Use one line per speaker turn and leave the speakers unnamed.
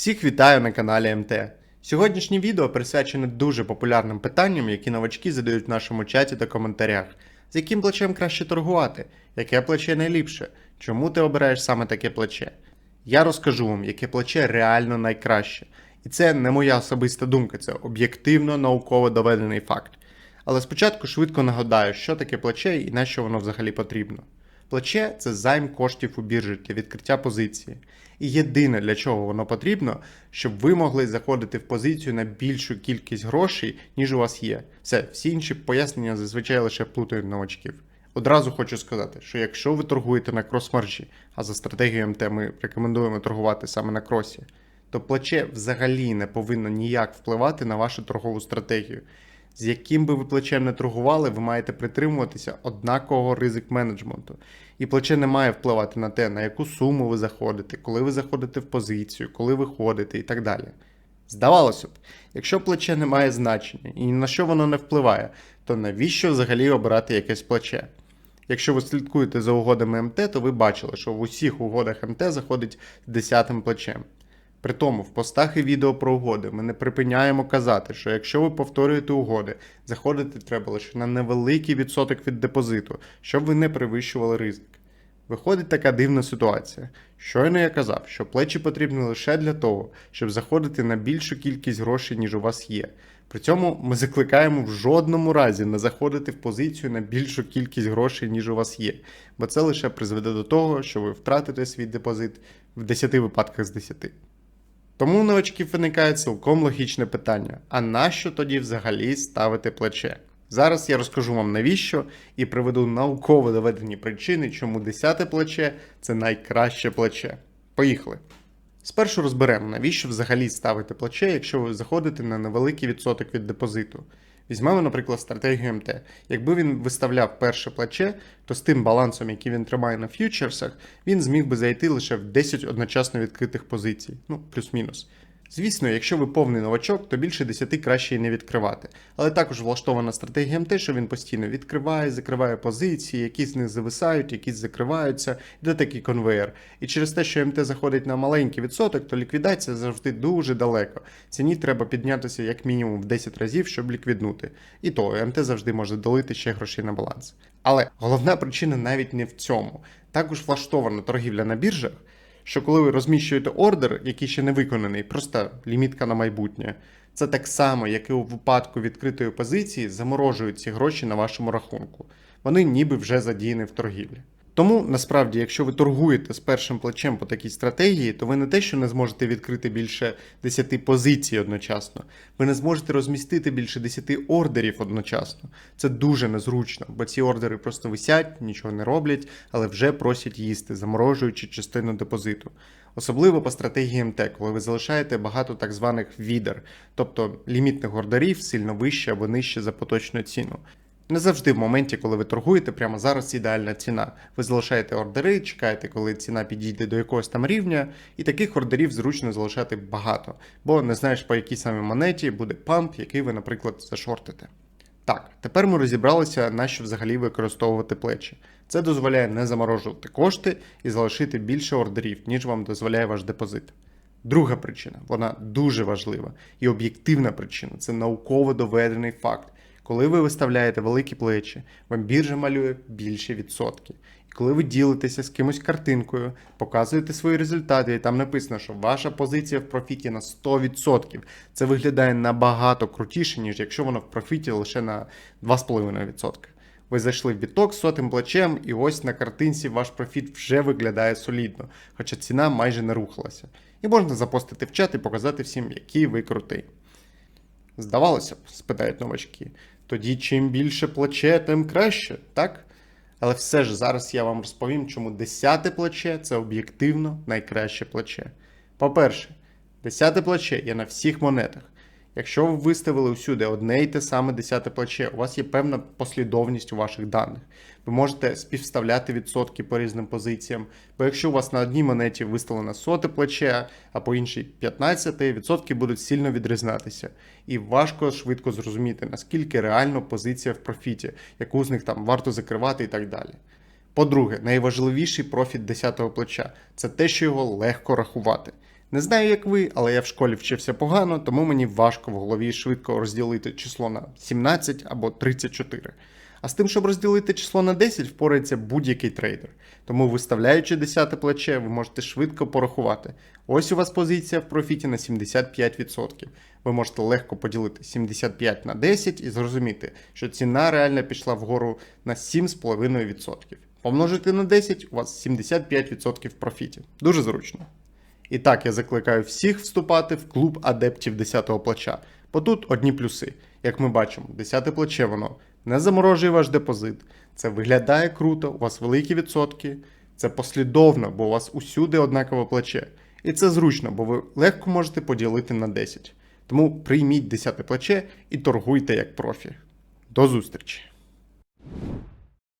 Всіх вітаю на каналі МТ. Сьогоднішнє відео присвячене дуже популярним питанням, які новачки задають в нашому чаті та коментарях. З яким плечем краще торгувати? Яке плече найліпше? Чому ти обираєш саме таке плече? Я розкажу вам, яке плече реально найкраще. І це не моя особиста думка, це об'єктивно науково доведений факт. Але спочатку швидко нагадаю, що таке плече і на що воно взагалі потрібно. Плече це займ коштів у біржі для відкриття позиції. І єдине, для чого воно потрібно, щоб ви могли заходити в позицію на більшу кількість грошей, ніж у вас є. Все, всі інші пояснення зазвичай лише плутають новачків. Одразу хочу сказати, що якщо ви торгуєте на крос-маржі, а за стратегією МТ ми рекомендуємо торгувати саме на кросі, то плече взагалі не повинно ніяк впливати на вашу торгову стратегію. З яким би ви плечем не торгували, ви маєте притримуватися однакового ризик менеджменту. І плече не має впливати на те, на яку суму ви заходите, коли ви заходите в позицію, коли ви ходите і так далі. Здавалося б, якщо плече не має значення і на що воно не впливає, то навіщо взагалі обирати якесь плече? Якщо ви слідкуєте за угодами МТ, то ви бачили, що в усіх угодах МТ заходить 10 плечем. При тому, в постах і відео про угоди ми не припиняємо казати, що якщо ви повторюєте угоди, заходити треба лише на невеликий відсоток від депозиту, щоб ви не перевищували ризик. Виходить така дивна ситуація. Щойно я казав, що плечі потрібні лише для того, щоб заходити на більшу кількість грошей, ніж у вас є. При цьому ми закликаємо в жодному разі не заходити в позицію на більшу кількість грошей, ніж у вас є, бо це лише призведе до того, що ви втратите свій депозит в 10 випадках з 10. Тому у новачків виникає цілком логічне питання: а нащо тоді взагалі ставити плече? Зараз я розкажу вам навіщо і приведу науково доведені причини, чому 10 плече це найкраще плече. Поїхали! Спершу розберемо, навіщо взагалі ставити плече, якщо ви заходите на невеликий відсоток від депозиту. Візьмемо, наприклад, стратегію МТ. Якби він виставляв перше плече, то з тим балансом, який він тримає на ф'ючерсах, він зміг би зайти лише в 10 одночасно відкритих позицій, ну, плюс-мінус. Звісно, якщо ви повний новачок, то більше 10 краще і не відкривати. Але також влаштована стратегія МТ, що він постійно відкриває, закриває позиції, якісь з них зависають, якісь закриваються, йде такий конвейер. І через те, що МТ заходить на маленький відсоток, то ліквідація завжди дуже далеко. Ціні треба піднятися як мінімум в 10 разів, щоб ліквіднути. І то МТ завжди може долити ще грошей на баланс. Але головна причина навіть не в цьому. Також влаштована торгівля на біржах що коли ви розміщуєте ордер, який ще не виконаний, просто лімітка на майбутнє, це так само, як і у випадку відкритої позиції, заморожують ці гроші на вашому рахунку. Вони ніби вже задіяні в торгівлі. Тому насправді, якщо ви торгуєте з першим плечем по такій стратегії, то ви не те, що не зможете відкрити більше 10 позицій одночасно, ви не зможете розмістити більше 10 ордерів одночасно. Це дуже незручно, бо ці ордери просто висять, нічого не роблять, але вже просять їсти, заморожуючи частину депозиту. Особливо по стратегії МТ, коли ви залишаєте багато так званих відер, тобто лімітних ордерів сильно вище або нижче за поточну ціну. Не завжди в моменті, коли ви торгуєте, прямо зараз ідеальна ціна. Ви залишаєте ордери, чекаєте, коли ціна підійде до якогось там рівня, і таких ордерів зручно залишати багато, бо не знаєш, по якій саме монеті буде памп, який ви, наприклад, зашортите. Так, тепер ми розібралися, на що взагалі використовувати плечі. Це дозволяє не заморожувати кошти і залишити більше ордерів, ніж вам дозволяє ваш депозит. Друга причина, вона дуже важлива. І об'єктивна причина це науково доведений факт. Коли ви виставляєте великі плечі, вам біржа малює більше відсотки. І коли ви ділитеся з кимось картинкою, показуєте свої результати, і там написано, що ваша позиція в профіті на 100%, це виглядає набагато крутіше, ніж якщо воно в профіті лише на 2,5%. Ви зайшли в біток з сотим плечем, і ось на картинці ваш профіт вже виглядає солідно, хоча ціна майже не рухалася. І можна запостити в чат і показати всім, який ви крутий. Здавалося б, спитають новачки. Тоді чим більше плече, тим краще, так? Але все ж зараз я вам розповім, чому десяте плече це об'єктивно найкраще плече. По-перше, десяте плече є на всіх монетах. Якщо ви виставили усюди одне і те саме десяте плече, у вас є певна послідовність у ваших даних. Ви можете співставляти відсотки по різним позиціям, бо якщо у вас на одній монеті виставлено соте плече, а по іншій 15, відсотки будуть сильно відрізнятися. І важко швидко зрозуміти, наскільки реально позиція в профіті, яку з них там варто закривати і так далі. По-друге, найважливіший профіт 10-го плеча це те, що його легко рахувати. Не знаю, як ви, але я в школі вчився погано, тому мені важко в голові швидко розділити число на 17 або 34. А з тим, щоб розділити число на 10, впорається будь-який трейдер. Тому, виставляючи 10 плече, ви можете швидко порахувати. Ось у вас позиція в профіті на 75%. Ви можете легко поділити 75 на 10 і зрозуміти, що ціна реально пішла вгору на 7,5%. Помножити на 10, у вас 75% в профіті. Дуже зручно. І так, я закликаю всіх вступати в клуб адептів 10-го плеча. Бо тут одні плюси. Як ми бачимо, 10 плече воно не заморожує ваш депозит, це виглядає круто, у вас великі відсотки, це послідовно, бо у вас усюди однакове плече. І це зручно, бо ви легко можете поділити на 10. Тому прийміть 10 плече і торгуйте як профі. До зустрічі!